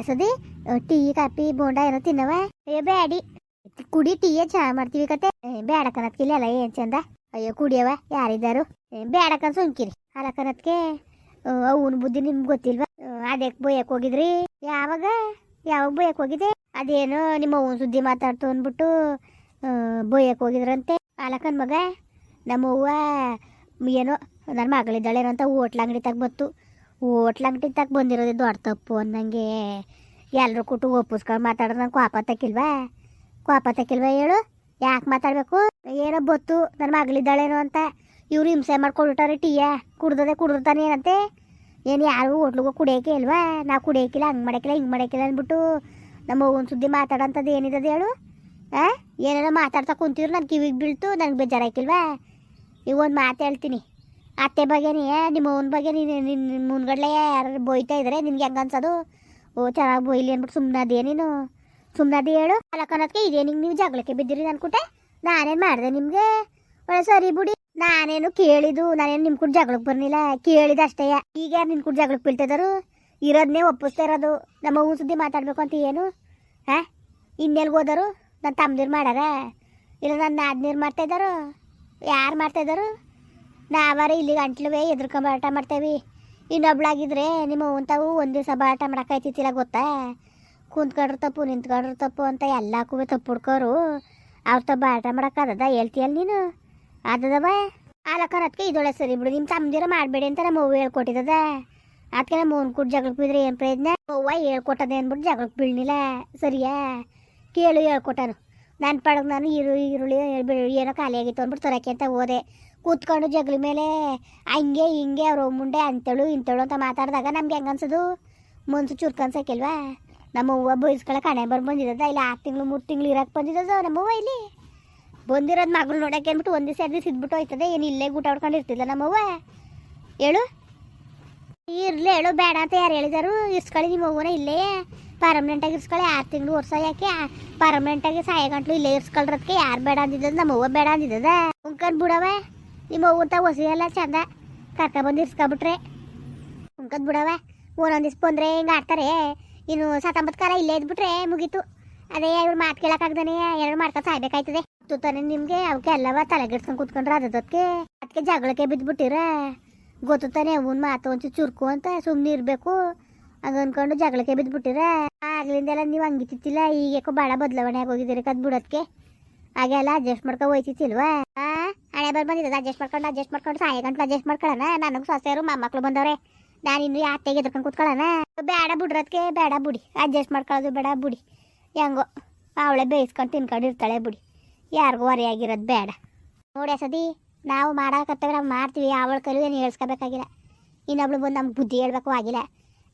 ಎಸದಿ? Tea, coffee, bonda ಏನೋ ತಿನ್ನವ? ಅಯ್ಯೋ ಬ್ಯಾಡಿ. ಕುಡಿ ಟೀಯೇ ಚಾ ಮಾಡ್ತೀವಿ ಕತೆ? ಬೇಡ ಕನತ್ಕಿಲ್ಲ ಏನ್ ಚಂದ? ಅಯ್ಯೋ, ಕುಡಿಯವ ಯಾರಿದ್ದಾರು ಬೇಡ ಕನ್ ಸುಮ್ಕಿರಿ. ಅಲ್ಲ ಅವನ ಬುದ್ಧಿ ನಿಮ್ಗೆ ಗೊತ್ತಿಲ್ವಾ? ಅದಕ್ಕೆ ಬೊಯ್ಯಕ್ ಹೋಗಿದ್ರಿ? ಯಾವಾಗ? ಯಾವಾಗ ಬೊಯ್ಯಕ್ ಹೋಗಿದೆ ಅದೇನೋ ನಿಮ್ಮ ಅವನ ಸುದ್ದಿ ಮಾತಾಡ್ತು ಅಂದ್ಬಿಟ್ಟು ಬೊಯ್ಯಕ್ ಹೋಗಿದ್ರಂತೆ. ಅಲಕನ್ ಮಗ, ನಮ್ಮವ್ವ, ಏನೋ ನನ್ನ ಮಗಳಿದ್ದಾಳೆ ಅಂತ ಹೋಟ್ಲ ಅಂಗಡಿ ತಗ ಬತ್ತು ಹೋಟ್ಲ ಅಂಗಡಿ ಬಂದಿರೋದು ದೊಡ್ಡ ತಪ್ಪು ಅಂದಂಗೆ ಎಲ್ಲರೂ ಕೊಟ್ಟು ಒಪ್ಪಿಸ್ಕೊಂಡು ಮಾತಾಡೋದು ನಂಗೆ ಕೋಪ ತಕ್ಕಿಲ್ವಾ? ಕೋಪ ತಕ್ಕಿಲ್ವಾ ಹೇಳು? ಯಾಕೆ ಮಾತಾಡಬೇಕು? ಏನೋ ಬತ್ತು ನನ್ನ ಮಗಳಿದ್ದಾಳೇನೋ ಅಂತ. ಇವ್ರು ಹಿಂಸೆ ಮಾಡ್ಕೊಳ್ಬಿಟ್ಟಾರೆ ಟೀಯ. ಕುಡ್ದದೆ ಕುಡ್ದಾನೆ ಏನಂತೆ? ಏನು ಯಾರು ಹೋಟ್ಲಿಗೆ ಕುಡಿಯೋಕೆ ಇಲ್ವಾ? ನಾ ಕುಡಿಯೋಕಿಲ್ಲ, ಹಂಗೆ ಮಾಡೋಕಿಲ್ಲ, ಹಿಂಗೆ ಮಾಡೋಕಿಲ್ಲ ಅಂದ್ಬಿಟ್ಟು ನಮ್ಮ ಅವ್ವನ ಸುದ್ದಿ ಮಾತಾಡೋಂಥದ್ದು ಏನಿದೆ ಹೇಳು? ಹಾಂ ಏನೇನೋ ಮಾತಾಡ್ತಾ ಕುಂತಿದ್ರು ನನ್ನ ಕಿವಿಗೆ ಬೀಳ್ತು ನನಗೆ ಬೇಜಾರಾಕಿಲ್ವಾ ಈಗ ಒಂದು ಮಾತು ಹೇಳ್ತೀನಿ. ಅತ್ತೆ ಬಗ್ಗೆನೇ, ನಿಮ್ಮ ಅವನ ಬಗ್ಗೆ ನೀನು ನಿನ್ನ ಮುನ್ಗಡ್ಲೆ ಯಾರು ಬೊಯ್ತಾ ಇದ್ರೆ? ನಿನ್ಗೆ ಹೆಂಗೆ ಅನ್ಸೋದು? ಓ, ಚೆನ್ನಾಗಿ ಬೋಯ್ಲಿ ಅಂದ್ಬಿಟ್ಟು ಅದೇ ನೀನು. ಸುಮ್ಮನದೇ ಹೇಳು. ಅಲಕ್ಕನದಕ್ಕೆ ಇದೇ ನಿಂಗೆ ನೀವು ಜಗಳಕ್ಕೆ ಬಿದ್ದಿರಿ ಅನ್ಕೊಟ್ಟೆ ನಾನೇನು ಮಾಡಿದೆ ನಿಮಗೆ? ಒಳ್ಳೆ ಸರಿ ಬಿಡಿ. ನಾನೇನು ಕೇಳಿದ್ದು, ನಾನೇನು ನಿಮ್ಮ ಕೂಡ ಜಗಳಕ್ಕೆ ಬರ್ನಿಲ್ಲ. ಕೇಳಿದ ಅಷ್ಟೇ. ಈಗ ಯಾರು ನಿನ್ನ ಕೂಡ ಜಗಳಕ್ಕೆ ಬೀಳ್ತಿದ್ದಾರು ಇರೋದನ್ನೇ ಒಪ್ಪಿಸ್ತಾ ಇರೋದು. ನಮ್ಮ ಅವ್ವನ ಸುದ್ದಿ ಮಾತಾಡಬೇಕು ಅಂತ ಏನು? ಹಾಂ? ಇನ್ನೆಲ್ಗೆ ಹೋದರು? ನನ್ನ ತಮ್ಮದಿರು ಮಾಡಾರ? ಇಲ್ಲ ನನ್ನ ನಾದ್ನೀರು ಮಾಡ್ತಾ ಇದ್ದಾರು? ಯಾರು ಮಾಡ್ತಾ ಇದ್ದಾರು? ನಾವಾರ ಇಲ್ಲಿ ಗಂಟ್ಲುವೆ ಎದುರ್ಕೊಂಡು ಬಾಟ ಮಾಡ್ತೇವೆ. ಇನ್ನೊಬ್ಳಾಗಿದ್ರೆ ನಿಮ್ಮ ಅವ್ವಂತಾವು ಒಂದು ದಿವಸ ಬಾಟ ಮಾಡಕ್ಕಾಯ್ತಿತ್ತಿಲ್ಲ ಗೊತ್ತಾ? ಕುಂತ್ಕೊಂಡ್ರು ತಪ್ಪು, ನಿಂತ್ಕೊಂಡ್ರು ತಪ್ಪು ಅಂತ ಎಲ್ಲಕ್ಕೂ ತಪ್ಪು ಹುಡ್ಕೋರು. ಅವ್ರ ತ ಬಾಟ ಮಾಡೋಕ್ಕಾಗದ ಹೇಳ್ತೀಯಲ್ಲ ನೀನು? ಅದದವ ಅದಕ್ಕೆ ಇದೊಳೆ ಸರಿ ಬಿಡು ನಿಮ್ಮ ತಮ್ಮದಿರ ಮಾಡಬೇಡಿ ಅಂತ ನಮ್ಮ ಅವ್ವ ಹೇಳ್ಕೊಟ್ಟಿದ್ದದ ಅದಕ್ಕೆ ನಮ್ಮ ಅವ್ವನ ಕೂಡ ಜಗಳಕ್ಕೆ ಬಿದ್ರೆ ಏನು ಪ್ರಯತ್ನ? ಅವ್ವ ಹೇಳ್ಕೊಟ್ಟದೆ ಅಂದ್ಬಿಟ್ಟು ಜಗಳಕ್ಕೆ ಬೀಳ್ನಿಲ್ಲ. ಸರಿಯಾ? ಕೇಳು ಹೇಳ್ಕೊಟ್ಟನು. ನನ್ನ ಪಡಗ್ ನಾನು ಈರು ಈರುಳ್ಳಿ ಏನೋ ಖಾಲಿ ಆಗಿತ್ತು ಅಂದ್ಬಿಟ್ಟು ತರಕ್ಕೆ ಅಂತ ಹೋದೆ. ಕೂತ್ಕೊಂಡು ಜಗಲ ಮೇಲೆ ಹಂಗೆ ಹಿಂಗೆ ಅವ್ರ ಮುಂಡೆ ಅಂತೇಳು, ಇಂತೇಳು ಅಂತ ಮಾತಾಡಿದಾಗ ನಮ್ಗೆ ಹೆಂಗೆ ಅನ್ಸೋದು? ಮನ್ಸು ಚುರ್ಕನ್ಸಕ್ಕಿಲ್ವಾ ನಮ್ಮ ನಮ್ಮವ್ವ ಬಯಸ್ಕೊಳಕ್ಕೆ ಹಣೆ ಬರ್ ಬಂದಿದ್ದದ, ಇಲ್ಲ ಆರು ತಿಂಗಳು, ಮೂರು ತಿಂಗಳು ಇರಕ್ಕೆ ಬಂದಿದ್ದದ ನಮ್ಮವ್ವ ಇಲ್ಲಿ. ಬಂದಿರೋದು ಮಗಳು ನೋಡಕ್ಕೆ ಅಂದ್ಬಿಟ್ಟು ಒಂದು ದಿವಸ ಎರಡು ಇದ್ಬಿಟ್ಟು ಹೋಯ್ತದೆ, ಏನು ಇಲ್ಲೇ ಊಟ ಹೊಡ್ಕೊಂಡು ಇರ್ತಿಲ್ಲ ನಮ್ಮವ್ವ ಹೇಳು? ಇರಲಿ ಹೇಳು, ಬೇಡ ಅಂತ ಯಾರು ಹೇಳಿದಾರು? ಇರ್ಸ್ಕೊಳ್ಳಿ ನಿಮ್ಮ ಅವ್ವನ ಇಲ್ಲೇ. ಪರ್ಮನೆಂಟಾಗಿ ಇರ್ಸ್ಕೊಳ್ಳಿ, ಆರು ತಿಂಗಳು ವರ್ಷ ಯಾಕೆ? ಪರ್ಮನೆಂಟಾಗಿ ಸಾಯ ಗಂಟ್ಲು ಇಲ್ಲೇ ಇರ್ಸ್ಕೊಳ್ರದಕ್ಕೆ ಯಾರು ಬೇಡ ಅಂದಿದ್ದದ? ನಮ್ಮ ಬೇಡ ಅಂದಿದ್ದದ? ಉಂಕನ್ ಬಿಡವ ನಿಮ್ಮ ಊಟ ಹೊಸಿ ಎಲ್ಲ ಚಂದ. ಕರ್ಕೊಬಂದು ಇರ್ಸ್ಕೊಬಿಟ್ರೆ ಉಂಕದ್ ಬಿಡವ ಒಂದೊಂದು ದಿವ್ಸ ಬಂದ್ರೆ ಹಿಂಗೆ ಆಡ್ತಾರೆ. ಇನ್ನು ಸತ್ತೊಂಬತ್ತು ಕಾಲ ಇಲ್ಲೇ ಇದ್ಬಿಟ್ರೆ ಮುಗೀತು. ಅದೇ ಇವ್ರು ಮಾತು ಕೇಳಕ್ಕಾಗ್ದಾನೆ ಎರಡು ಮಾಡ್ಕೊಂಡು ಸಾಯ್ಬೇಕಾಯ್ತದೆ. ತಾನೆ ನಿಮಗೆ ಅವಕ್ಕೆ ಎಲ್ಲವ ತಲೆಗೆಡ್ಸ್ಕೊಂಡು ಕೂತ್ಕೊಂಡ್ರೆ ಅದಕ್ಕೆ ಅದಕ್ಕೆ ಜಗಳಕ್ಕೆ ಬಿದ್ದುಬಿಟ್ಟಿರ ಗೊತ್ತು ತಾನೆ ಅವನ ಮಾತು ಒಂಚು ಚುರುಕು ಅಂತ ಸುಮ್ಮನೆ ಇರಬೇಕು. ಹಂಗ ಅನ್ಕೊಂಡು ಜಗಳಕ್ಕೆ ಬಿದ್ದುಬಿಟ್ಟಿರ ಆಗ್ಲಿಂದೆಲ್ಲ ನೀವು ಹಂಗಿತ್ತಿಲ್ಲ ಈಗ ಯಾಕೋ ಭಾಳ ಬದಲಾವಣೆ ಆಗೋಗಿದ್ದೀರಿ ಕದ್ ಬಿಡೋದಕ್ಕೆ ಹಾಗೆಲ್ಲ ಅಡ್ಜಸ್ಟ್ ಮಾಡ್ಕೊ ಹೋಯ್ತಿತ್ತಿಲ್ವಾ ಹಣೆ ಬರ್ ಬಂದಿದ್ದದ ಅಡ್ಜಸ್ಟ್ ಮಾಡ್ಕೊಂಡು ಅಡ್ಜಸ್ಟ್ ಮಾಡ್ಕೊಂಡು ಸಾಯ ಗಂಟ್ಲು ಅಡ್ಜಸ್ಟ್ ಮಾಡ್ಕೊಳ್ಳೋಣ ನನಗೆ ಸೊಸೆಯರು, ಮೊಮ್ಮಕ್ಳು ಬಂದವ್ರೆ. ನಾನು ಇನ್ನು ಅತ್ತೆಗೆ ಎದ್ಕೊಂಡು ಕೂತ್ಕೊಳ್ಳೋಣ ಬೇಡ ಬಿಡ್ರದ್ಕೆ ಬೇಡ ಬುಡಿ. ಅಡ್ಜಸ್ಟ್ ಮಾಡ್ಕೊಳ್ಳೋದು ಬೇಡ ಬುಡಿ. ಹೆಂಗೋ, ಅವಳೆ ಬೇಯಿಸ್ಕೊಂಡು ತಿನ್ಕೊಂಡು ಇರ್ತಾಳೆ ಬುಡಿ. ಯಾರಿಗೂ ಹೊರೆಯಾಗಿರೋದು ಬೇಡ. ನೋಡಿ ಸದಿ ನಾವು ಮಾಡಕತ್ತೇವೆ ನಾವು ಮಾಡ್ತೀವಿ. ಅವಳ ಕೈಲಿ ಏನು ಹೇಳ್ಸ್ಕೋಬೇಕಾಗಿಲ್ಲ. ಇನ್ನೊಬ್ಳು ಬಂದು ನಮ್ಗೆ ಬುದ್ಧಿ ಹೇಳ್ಬೇಕು ಆಗಿಲ್ಲ.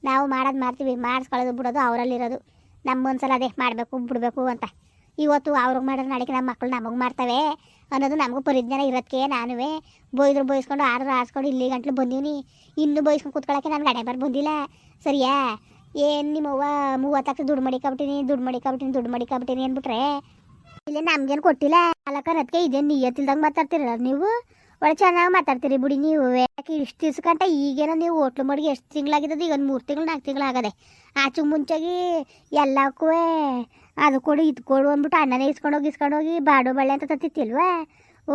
ನಾವು ಮಾಡೋದು ಮಾಡ್ತೀವಿ, ಮಾಡಿಸ್ಕೊಳ್ಳೋದು ಬಿಡೋದು ಅವರಲ್ಲಿರೋದು. ನಮ್ಮ ಒಂದ್ಸಲ ಅದೇ ಮಾಡಬೇಕು, ಬಿಡಬೇಕು ಅಂತ. ಇವತ್ತು ಅವ್ರಿಗೆ ಮಾಡಿದ್ರೆ ನಾಳೆಗೆ ನಮ್ಮ ಮಕ್ಕಳು ನಮಗೆ ಮಾಡ್ತವೆ. ಅನ್ನೋದು ನಮಗೂ ಪರಿಜ್ಞಾನ ಇರೋದಕ್ಕೆ ನಾನುವೇ ಬೈದ್ರು ಬೈಸ್ಕೊಂಡು ಆಡ್ರು ಆಡ್ಸ್ಕೊಂಡು ಇಲ್ಲಿ ಗಂಟ್ಲು ಬಂದೀನಿ ಇನ್ನೂ ಬೈಸ್ಕೊಂಡು ಕೂತ್ಕೊಳ್ಳೋಕೆ ನಾನು ಗಡೆ ಬರ್ ಬಂದಿಲ್ಲ. ಸರಿಯಾ? ಏನು ನಿಮ್ಮವ್ವ ಮೂವತ್ತಕ್ಕೆ ದುಡ್ಡು ಮಡಿಕಾಬಿಟ್ಟಿನಿ ದುಡ್ಡು ಮಡಿಕಾಬಿಟ್ಟಿನಿ ದುಡ್ಡು ಮಡಿಕಾಬಿಟ್ಟಿನಿ ಅಂದ್ಬಿಟ್ರೆ ಇಲ್ಲ ನಮ್ಗೇನು ಕೊಟ್ಟಿಲ್ಲ. ಅಲ್ಲಕ್ಕ ಅದಕ್ಕೆ ಇದೇನು ನೀಯತ್ತಿಲ್ದಂಗೆ ಮಾತಾಡ್ತಿರಲ್ಲ ನೀವು? ಒಳ್ಳೆ ಚೆನ್ನಾಗಿ ಮಾತಾಡ್ತೀರಿ ಬಿಡಿ ನೀವು. ಯಾಕೆ ಇಷ್ಟು ದಿವ್ಸಕ್ಕಂಟ ಈಗೇನೋ ನೀವು ಹೋಟ್ಲು ಮಡಿಗೆ ಎಷ್ಟು ತಿಂಗಳಾಗಿದ್ದದು ಈಗ ಒಂದು ಮೂರು ತಿಂಗಳು, ನಾಲ್ಕು ತಿಂಗಳು ಆಗದೆ. ಆಚೆ ಮುಂಚಾಗಿ ಎಲ್ಲಕ್ಕೂ ಅದು ಕೊಡು, ಇದು ಕೊಡು ಅಂದ್ಬಿಟ್ಟು ಅಣ್ಣನೇ ಇಸ್ಕೊಂಡೋಗಿ ಇಸ್ಕೊಂಡೋಗಿ ಬಾಡು ಬಳ್ಳೆ ಅಂತ ತತ್ತಿತ್ತಿಲ್ವಾ ಓ,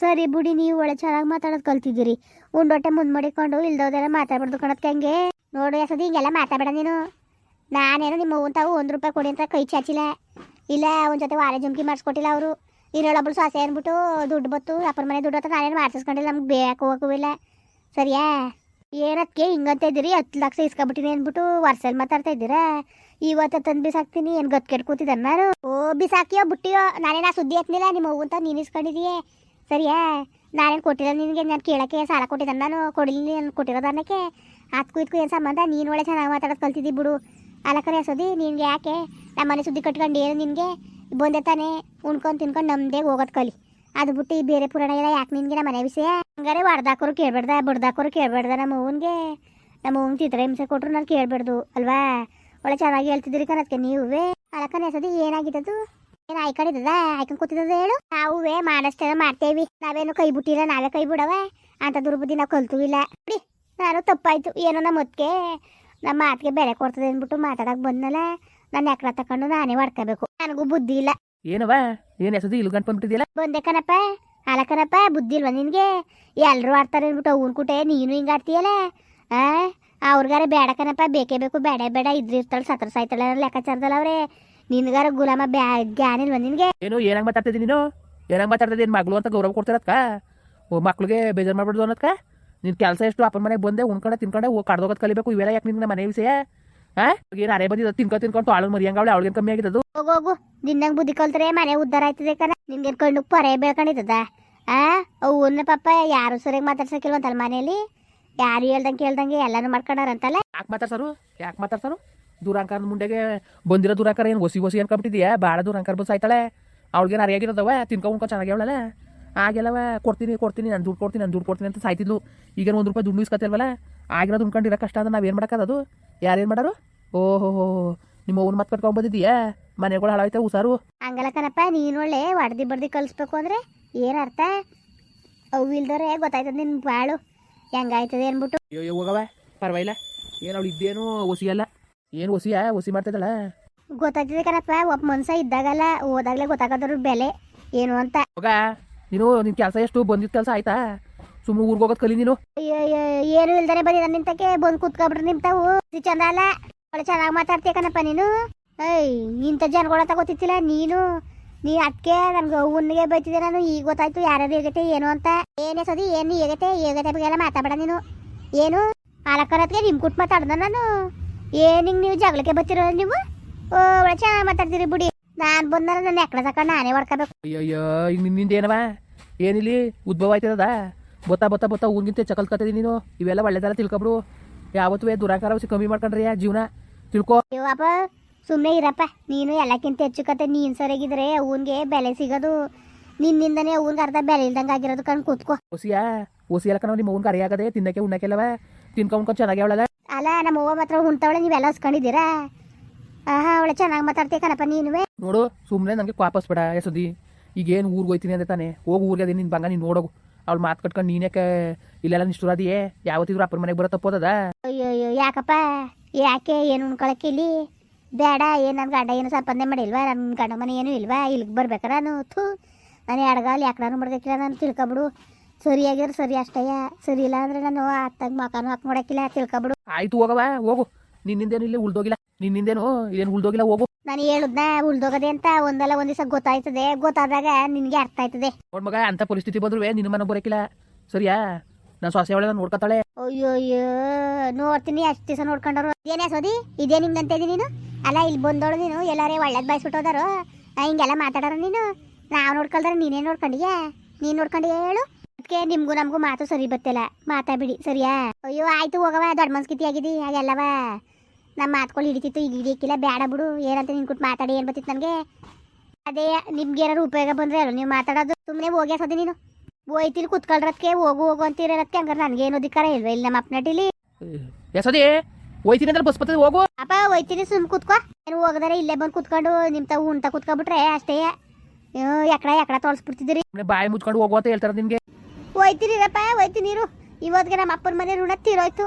ಸರಿ ಬಿಡಿ, ನೀವು ಒಳ್ಳೆ ಚೆನ್ನಾಗಿ ಮಾತಾಡೋದು ಕಲ್ತಿದ್ದೀರಿ. ಉಂಡೊಟ್ಟೆ ಮುಂದೆ ಮಡಿಕೊಂಡು ಇಲ್ದೋದೆಲ್ಲ ಮಾತಾಡ್ಬಾರ್ದು ಕಣಕ್ಕೆ ಹಂಗೆ? ನೋಡು ಎಸದಿ ಹಿಂಗೆಲ್ಲ ಮಾತಾಡಬೇಡ ನೀನು. ನಾನೇನು ನಿಮ್ಮ ತಾವು ಒಂದು ರೂಪಾಯಿ ಕೊಡಿ ಅಂತ ಕೈ ಚಾಚಿಲ್ಲ. ಇಲ್ಲ, ಅವನ ಜೊತೆ ವಾರ ಜುಮ್ಕಿ ಮಾಡಿಸ್ಕೊಟ್ಟಿಲ್ಲ ಅವರು. ಇನ್ನೊಳೊಬ್ಳು ಸೊಸೆ ಅಂದ್ಬಿಟ್ಟು ದುಡ್ಡು ಬತ್ತು, ಅಪ್ಪರ ಮನೆ ದುಡ್ಡು ಅಂತ ನಾನೇನು ಮಾಡಿಸ್ಕೊಂಡಿಲ್ಲ ನಮ್ಗೆ ಬೇಕು ಹೋಗೂ ಇಲ್ಲ. ಸರಿಯಾ? ಏನಕ್ಕೆ ಹಿಂಗಂತ ಇದ್ದೀರಿ? ಹತ್ತು ಲಕ್ಷ ಇಸ್ಕೊಬಿಟ್ಟಿನಿ ಅಂದ್ಬಿಟ್ಟು ವರ್ಸಲ್ ಮಾತಾಡ್ತಾ ಇದ್ದೀರಾ? ಇವತ್ತು ತಂದು ಬಿಸಾಕ್ತೀನಿ, ಏನು ಗತ್ ಕೆಟ್ ಕೂತಿದ್ದಾನೆ ನಾನು? ಓ, ಬಿಸಾಕಿಯೋ ಬುಟ್ಟಿಯೋ? ನಾನೇನು ಸುದ್ದಿ ಹತ್ತಿಲ್ಲ ನಿಮ್ಮ ಅವ್ವಂತ ನೀನು ಇಸ್ಕೊಂಡಿದೀಯ? ಸರಿಯಾ? ನಾನೇನು ಕೊಟ್ಟಿಲ್ಲ ನಿನಗೆ, ನಾನು ಕೇಳಕ್ಕೆ ಸಾಲ ಕೊಟ್ಟಿದ್ದಾನೆ ನಾನು, ಕೊಡಿಲಿ ನಾನು ಕೊಟ್ಟಿರೋದನ್ನಕ್ಕೆ ಅದಕ್ಕೂ ಇದಕ್ಕೂ ಏನು ಸಂಬಂಧ? ನೀನು ಒಳ್ಳೆ ಚೆನ್ನಾಗಿ ಮಾತಾಡೋದು ಕಲ್ತಿದ್ದಿ ಬಿಡು. ಅಲಕರೆ ಸುದ್ದಿ, ನಿನಗೆ ಯಾಕೆ? ನಮ್ಮ ಮನೆ ಸುದ್ದಿ ಕಟ್ಕೊಂಡು ಏನು ನಿನಗೆ? ಬಂದೆ ತಾನೇ, ಉಣ್ಕೊಂಡು ತಿನ್ಕೊಂಡು ನಮ್ಮದೇ ಹೋಗೋದು ಕಲಿ. ಅದು ಬಿಟ್ಟು ಈ ಬೇರೆ ಪುರಾಣ ಎಲ್ಲ ಯಾಕೆ ನಿನ್ಗೆ ನಮ್ಮ ಮನೆ ವಿಷಯ? ಹಂಗಾರೆ ಹೊಡ್ದಾಕೋರು ಕೇಳ್ಬಾರ್ದ ಬಡ್ದಾಕೋರು ಕೇಳ್ಬೇಡ್ದ ನಮ್ಮ ಅವನಿಗೆ ನಮ್ಮ ಅವ್ನ ಚಿತ್ರ ಹಿಂಸೆ ಕೊಟ್ಟರು ನಾನು ಕೇಳ್ಬಾರ್ದು ಅಲ್ವಾ? ಒಳ್ಳೆ ಚೆನ್ನಾಗಿ ಹೇಳ್ತಿದ್ರಿ ಕನದಕ್ಕೆ ನೀವೇ. ಅಲಕನೆ ಸದಿ ಏನಾಗಿದ್ದದು? ಏನು ಆಯ್ಕೊಂಡಿದ್ದದ? ಆಯ್ಕೊಂಡು ಕೂತಿದ್ದದ ಹೇಳು? ನಾವೇ ಮಾಡಷ್ಟೇ ಮಾಡ್ತೇವಿ. ನಾವೇನು ಕೈ ಬಿಟ್ಟಿಲ್ಲ, ನಾವೇ ಕೈ ಬಿಡವ? ಅಂತ ದುರ್ಬುದ್ಧಿ ನಾವು ಕಲ್ತು ಇಲ್ಲ. ಬಿಡಿ, ನಾನು ತಪ್ಪಾಯ್ತು. ಏನೋ ನಮ್ಮ ನಮ್ಮ ಮಾತಿಗೆ ಬೆಲೆ ಕೊಡ್ತದೆ ಅಂದ್ಬಿಟ್ಟು ಮಾತಾಡಕ್ ಬಂದ್ನಲ್ಲ? ನನ್ನ ಎಕ್ರ ತಕೊಂಡು ನಾನೇ ಹೊಡ್ಕೋಬೇಕು ನನಗೂ ಬುದ್ಧಿ ಇಲ್ಲ. ಏನವ ಏನು ಎಸದಿ ಇಲ್ಲಿ ಗಂಟು ಬಂದ್ಬಿಟ್ಟಿದ್ಯಲ್ಲ? ಬಂದೆ ಕಣಪ್ಪ. ಅಲ್ಲ ಕಣಪ್ಪ ಬುದ್ಧಿ ಇಲ್ವಾ ನಿನ್ಗೆ? ಎಲ್ರು ಆಡ್ತಾರೆ ಅಂದ್ಬಿಟ್ಟು ಅವ್ನ ಕುಟೆ ನೀನು ಹಿಂಗೆ ಆಡ್ತೀಯಲ್ಲ? ಆ? ಅವ್ರಿಗಾರ ಬೇಡ ಕಣಪ್ಪ ಬೇಕೇ ಬೇಕು ಬೇಡ ಬೇಡ ಇದ್ರಿ ಇರ್ತಾಳೆ ಸತ್ರ ಸಾಯ್ತಾಳೆ ಅನ್ನೋ ಲೆಕ್ಕಾಚಾರದಲ್ಲ ಅವ್ರೆ. ನಿನ್ಗಾರ ಗುಲಾಮ ಬ್ಯಾ ಜ್ಞಾನ ಇಲ್ವಾ ನಿನ್ಗೆ? ಏನು ಏನಾಗ ಮಾತಾಡ್ತಿದ್ದೀನಿ ನೀನು? ಏನಾಗ ಮಾತಾಡ್ತಿದ್ದೆ? ಏನು ಮಗಳು ಅಂತ ಗೌರವ ಕೊಡ್ತಿರತ್ಕ? ಓ ಮಕ್ಳಿಗೆ ಬೇಜಾರು ಮಾಡ್ಬಿಡ್ದು ಅನ್ನೋದ್ಕ? ನಿನ್ನ ಕೆಲಸ ಎಷ್ಟು ಅಪ್ಪನ ಮನೆಗೆ ಬಂದೆ ಉಣ್ಕೊಂಡೆ ತಿನ್ಕೊಂಡೆ ಹೋಗಿ ಕಡ್ದೋಗೋದು ಕಲಿಬೇಕು ಇವೆಲ್ಲ ಯಾಕೆ ನಿನ್ನ ಮನೆ ವಿಷಯ? ಏನು ಅರೆ ಬಂದಿದ್ದು ತಿನ್ಕೊ ತಿನ್ಕೊಂಡು ಆಳು ಮರಿ ಹಂಗಾವಳೆ ಅವಳಿಗೆ ಕಮ್ಮಿ ಆಗಿದ್ದು ಹೋಗು ಹೋಗು. ನಿನ್ನಂಗೆ ಬುದ್ಧಿ ಕಲ್ತ್ರೆ ಮನೆ ಉದ್ದಾರ ಆಯ್ತದೆ ಕಣ. ನಿನ್ಗೆ ಕಣ್ಣು ಪೊರೆ ಬೆಳ್ಕೊಂಡಿದ್ದದ? ಆ? ಅವನ್ನ ಪಾಪ ಯಾರು ಸರಿಯಾಗಿ ಮಾತಾಡ್ಸಕ್ಕಿಲ್ವಂತಲ್ಲ ಮನೇಲಿ ಯಾರು ಹೇಳ್ದಂಗೆ ಕೇಳ್ದಂಗೆ ಎಲ್ಲಾನು ಮಾಡ್ಕೊಂಡಾರಂತಲ್ಲ ಯಾಕೆ ಮಾತಾಡ್ಸರು? ಯಾಕೆ ಮಾತಾಡ್ಸರು? ದೂರಾಂಕಾರ ಮುಂಡೆಗೆ ಬಂದಿರೋ ದೂರಾಂಕಾರ ಏನು ಹೊಸಿ ಹೊಸಿ ಅನ್ಕೊಂಬಿಟ್ಟಿದ್ಯಾ ಭಾಳ ದೂರಾಂಕಾರ ಬಸ್ ಸಾಯ್ತಾಳೆ ಅವಳಿಗೆ ಅರಿಯಾಗಿರೋದವ ತಿನ್ಕೊ ಉಣ್ಕೊ ಚೆನ್ನಾಗಿ ಅವಳಲ್ಲ ಆಗೆಲ್ಲವ ಕೊಡ್ತೀನಿ ಕೊಡ್ತೀನಿ ನಾನು ದುಡ್ಡು ಕೊಡ್ತೀನಿ ನಾನು ದುಡ್ಡು ಕೊಡ್ತೀನಿ ಅಂತ ಸಾಯ್ತಿದ್ಲು. ಈಗ ಒಂದು ರೂಪಾಯಿ ದುಡ್ಡು ಇಸ್ಕೊತಿಲ್ವಲ್ಲ ಆಗಿರೋದು ಉಣ್ಕೊಂಡಿರೋ ಕಷ್ಟ ಅಂದ್ರೆ ನಾವೇನು ಮಾಡೋಕ್ಕದು ಏನು ಮಾಡೋರು? ಓಹೋ ನಿಮ್ಮ ಅವ್ನ ಮತ್ತೆ ಕಟ್ಕೊಂಡು ಬಂದಿದ್ದೀಯಾ? ಮನೆಗಳು ಹಾಳಾಯ್ತಾ ಹುಷಾರು. ಹಂಗಲ್ಲ ಕಣಪ್ಪ ನೀನು ಒಳ್ಳೆ ಹೊಡ್ದಿ ಬಡ್ದಿ ಕಲಿಸ್ಬೇಕು ಅಂದ್ರೆ ಏನು ಅರ್ಥ? ಅವು ಇಲ್ದವ್ರೆ ಗೊತ್ತಾಯ್ತದ ನಿನ್ ಬಾಳು. ಹೆಂಗಾಯ್ತದೆ ಅನ್ಬಿಟ್ಟು ಅಯ್ಯೋ ಹೋಗವ ಪರವಾಗಿಲ್ಲ. ಏನು ಅವಳು ಇದ್ದೇನು ಒಸಿ ಅಲ್ಲ. ಏನು ಒಸಿಯಾ? ಒಸಿ ಮಾಡ್ತಿದ್ದಲ್ಲ ಗೊತ್ತಾಯ್ತದೆ ಕಣಪ್ಪ ಒಬ್ಬ ಮನುಷ್ಯ ಇದ್ದಾಗಲ್ಲ ಹೋದಾಗಲೇ ಗೊತ್ತಾಗದ್ರ ಬೆಲೆ ಏನು ಅಂತ. ಹೋಗ. ನೀನು ನಿನ್ನ ಕೆಲಸ ಎಷ್ಟು? ಬಂದಿದ್ದ ಕೆಲಸ ಆಯ್ತಾ? ಸುಮ್ಮನೆ ಊರಿಗೆ ಹೋಗೋದು ಕಲಿ ನೀನು? ಏನು ಇಲ್ದಾನೆ ಬಂದಿದ ನಿಂತಕ್ಕೆ ಬಂದು ಕೂತ್ಕೊಬಿಟ್ರೆ ನಿಂತಾವು. ಚಂದ ಅಲ್ಲ ಒಳ್ಳೆ ಚೆನ್ನಾಗಿ ಮಾತಾಡ್ತೀಯ ಕಣಪ್ಪ ನೀನು? ಏಯ್ ಇಂಥ ಜನಗಳ ತಗೋತಿತ್ತಿಲ್ಲ ನೀನು? ನೀ ಅದಕ್ಕೆ ನನ್ಗೆ ಅವ್ವನಿಗೆ ಬೈತಿದ್ದೆ ನಾನು ಈಗ ಗೊತ್ತಾಯ್ತು ಯಾರ್ಯಾರು ಹೇಗೈತೆ ಏನು ಅಂತ. ಏನೇ ಸದಿ ಏನು ಹೇಗೈತೆ ಹೇಗೈತೆ ಬಗ್ಗೆಲ್ಲ ಮಾತಾಡಬೇಡ ನೀನು. ಏನು? ಆಲಕ್ಕರತ್ಗೆ ನಿಮ್ ಕುಟ್ ಮಾತಾಡ್ದ ನಾನು? ಏನ್ ಹಿಂಗ್ ನೀವು ಜಗಳಕ್ಕೆ ಬರ್ತಿರೋ ನೀವು? ಓ ಒಳ್ಳೆ ಚೆನ್ನಾಗಿ ಮಾತಾಡ್ತೀರಿ ಬಿಡಿ. ನಾನು ಬಂದ್ರೆ ನನ್ನ ಎಕ್ಕಡ ತಕೊಂಡು ನಾನೇ ಹೊಡ್ಕೋಬೇಕು. ಅಯ್ಯಯ್ಯೋ ಅಯ್ಯೋ ಈಗ ನಿನ್ನಿಂದ ಏನವ? ಏನಿಲ್ಲಿ? ಉದ್ಭವ ಆಯ್ತಿರದ ಬತ್ತಾ ಬತ್ತಾ ಬತ್ತಾ ಊರಿಗಿಂತ ಚಕಲ್ಕತ್ತೀನಿ ನೀನು. ಇವೆಲ್ಲ ಒಳ್ಳೆದಲ್ಲ ತಿಳ್ಕೊಬ್ರು ಯಾವತ್ತೂ ದುರಾಕಾರ ವಸಿ ಕಮ್ಮಿ ಮಾಡ್ಕೊಂಡ್ರಿ ಜೀವನ? ತಿಳ್ಕೊ. ಅಪ್ಪ ಸುಮ್ಮನೆ ಇರಪ್ಪ. ನೀನು ಎಲ್ಲಕ್ಕಿಂತ ಹೆಚ್ಚು ಕತೆ ನೀನ್ ಸರಿಯಾಗಿದ್ರೆ ಅವನ್ಗೆ ಬೆಲೆ ಸಿಗೋದು. ನಿನ್ನಿಂದನೇ ಅವನ್ಗೆ ಅರ್ಧ ಬೆಲೆ ಇಲ್ದಂಗ ಆಗಿರೋದು ಕಣ್ ಕೂತ್ಕೋ. ಹುಸಿಯಾ ಹುಸಿ ಎಲ್ಲ ಕಣ ನಿಮ್ಮ ಅವ್ನ ಕರಿಯಾಗದೆ ತಿನ್ನಕ್ಕೆ ಉಣ್ಣಕ್ಕೆಲ್ಲವ ತಿನ್ಕೊಂಡ್ಕೊಂಡ್ ಚೆನ್ನಾಗಿ ಅವಳಲ್ಲ? ಅಲ್ಲ ನಮ್ಮ ಅವ್ವ ಮಾತ್ರ ಉಣ್ತಾವಳೆ ನೀವೆಲ್ಲ ಹಸ್ಕೊಂಡಿದ್ದೀರಾ? ಆಹಾ ಅವಳೆ ಚೆನ್ನಾಗಿ ಮಾತಾಡ್ತೀಯ ಕಣಪ್ಪ ನೀನುವೆ? ನೋಡು ಸುಮ್ಮನೆ ನನಗೆ ವಾಪಸ್ ಬೇಡ ಸುದ್ದಿ. ಈಗೇನು ಊರಿಗೆ ಹೋಯ್ತೀನಿ ಅಂದ್ರೆ ತಾನೆ. ಹೋಗಿ ಊರಿಗೆ ಅದೇ ನಿನ್ನ ಬಂಗ ನೀನು ನೋಡೋಗು. ಅವ್ಳು ಮಾತು ಕಟ್ಕೊಂಡು ನೀನ್ಯಾಕೆ ಇಲ್ಲೆಲ್ಲ ನಿಷ್ಠುರಾದಿಯೇ? ಯಾವತ್ತಿದ್ರು ಅಪ್ಪನ ಮನೆಗೆ ಬರೋ ತಪ್ಪೋದದ ಅಯ್ಯೋ ಯಾಕಪ್ಪ? ಯಾಕೆ ಏನು ಉಣ್ಕೊಳಕ್ಕೆ ಇಲ್ಲಿ? ಬೇಡ ಏನು ನನ್ನ ಗಂಡ ಏನು ಸಂಪಾದನೆ ಮಾಡಿಲ್ವಾ? ನನ್ನ ಗಂಡ ಮನೆ ಏನು ಇಲ್ವಾ? ಇಲ್ಲಿಗೆ ಬರ್ಬೇಕಾ ನಾನು? ಥೂ ನಾನು ಎಡಗಾಲ ಯಾಕಡಾನು ಮಾಡ್ಬೇಕಿಲ್ಲ? ನಾನು ತಿಳ್ಕೊಬಿಡು. ಸರಿಯಾಗಿದ್ರೆ ಸರಿ ಅಷ್ಟಯ್ಯ. ಸರಿ ಇಲ್ಲ ಅಂದ್ರೆ ನಾನು ಅತ್ತಾಗ ಮಕಾನು ಹಾಕಿ ನೋಡಕ್ಕಿಲ್ಲ ತಿಳ್ಕೊಬಿಡು. ಆಯ್ತು ಹೋಗವ ಹೋಗು. ನಿನ್ನಿಂದೇನು ಇಲ್ಲಿ ಉಳ್ದೋಗಿಲ್ಲ. ನಿನ್ನಿಂದೇನು ಏನು ಉಳ್ದೋಗಿಲ್ಲ ಹೋಗು. ನಾನು ಹೇಳುದ್ನ ಉಳ್ದೋಗದೆ ಅಂತ ಒಂದಲ್ಲ ಒಂದ್ ದಿವಸ ಗೊತ್ತಾಯ್ತದೆ. ಗೊತ್ತಾದಾಗ ನಿನ್ಗೆ ಅರ್ಥ ಆಯ್ತದೆ. ನೋಡ್ ಮಗ ಅಂತ ಪರಿಸ್ಥಿತಿ ಬಂದ್ರು ನಿನ್ನ ಮನೆ ಬರಕಿಲ್ಲ. ಸರಿಯಾ? ನಾನು ಸೊಸೆ ಒಳಗೆ ನೋಡ್ಕೊತಾಳೆ. ಅಯ್ಯೋ ಅಯ್ಯೋ ನೋಡ್ತೀನಿ ಅಷ್ಟು ದಿವಸ ನೋಡ್ಕೊಂಡವ್ರು. ಏನೇ ಸೋದಿ? ಇದೇ ನಿಮ್ದಂತ ಇದೀನಿ ನೀನು? ಅಲ್ಲ ಇಲ್ಲಿ ಬಂದೋಳು ನೀನು ಎಲ್ಲಾರೇ ಒಳ್ಳೇದ್ ಬಾಯ್ಸ್ಬಿಟ್ಟೋದಾರು ಹಿಂಗೆಲ್ಲ ಮಾತಾಡೋರ ನೀನು? ನಾವು ನೋಡ್ಕೊಳ್ದಾರೆ ನೀನೇ ನೋಡ್ಕೊಂಡಿಯಾ? ನೀನ್ ನೋಡ್ಕೊಂಡಿಯಾ ಹೇಳು. ಅದಕ್ಕೆ ನಿಮ್ಗೂ ನಮಗೂ ಮಾತು ಸರಿ ಬತ್ತಿಲ್ಲ. ಮಾತಾಡ್ಬಿಡಿ ಸರಿಯಾ? ಅಯ್ಯೋ ಆಯ್ತು ಹೋಗವ ದೊಡ್ಡ ಮನ್ಸ್ಕಿತಿ ಆಗಿದಿ ಹಾಗೆಲ್ಲವ ನಮ್ಮ ಮಾತ್ಕೊಳ್ಳಿ ಹಿಡಿತಿತ್ತು ಈಗ ಹಿಡಿಯಕ್ಕಿಲ್ಲ ಬೇಡ ಬಿಡು ಏನಂತ ನಿನ್ ಕುಟ್ ಮಾತಾಡಿ ಏನ್ ಬರ್ತಿತ್ತು ನನಗೆ ಅದೇ ನಿಮ್ಗೆ ಏನಾರು ಉಪಯೋಗ ಬಂದ್ರೆ ಅಲ್ಲ ನೀವು ಮಾತಾಡೋದು ಸುಮ್ಮನೆ ಹೋಗಿ ಸದಿ ನೀನು? ಹೋಯ್ತಿಲ್ ಕುತ್ಕೊಳ್ರತ್ಕೆ ಹೋಗು ಹೋಗು ಅಂತಿರೋದಕ್ಕೆ ಹಂಗಾರೆ ನನಗೇನು ಅಧಿಕಾರ ಇಲ್ವಾ? ಇಲ್ಲಿ ನಮ್ಮ ಅಪ್ಪನಟ್ಟಿಲಿ ಎಸದಿ ಹೋಯ್ತೀನಿ ಅಂದ್ರೆ ಬಸ್ ಬರ್ತದೆ ಹೋಗು. ಅಪ್ಪ ಹೋಯ್ತೀನಿ ಸುಮ್ ಕುತ್ಕೋ. ಏನು ಹೋಗದಾರೆ ಇಲ್ಲೇ ಬಂದು ಕುತ್ಕೊಂಡು ನಿಮ್ ತಾವು ಉಂಟ ಕುತ್ಕೊಬಿಟ್ರೆ ಅಷ್ಟೇ. ಎಕಡ ಎಕಡ ತೋಳ್ಸ್ಬಿಡ್ತಿದ್ದೀರಿ ಸುಮ್ನೆ ಬಾಯಿ ಮುಚ್ಕೊಂಡು ಹೋಗು ಅಂತ ಹೇಳ್ತಾರೆ ನಿನ್ಗೆ ಹೋಯ್ತೀನಿರಪ್ಪ ಹೋಯ್ತೀನಿ ಇವತ್ತಿಗೆ ನಮ್ಮ ಅಪ್ಪನ ಮನೆ ಋಣ ತೀರೋಯ್ತು.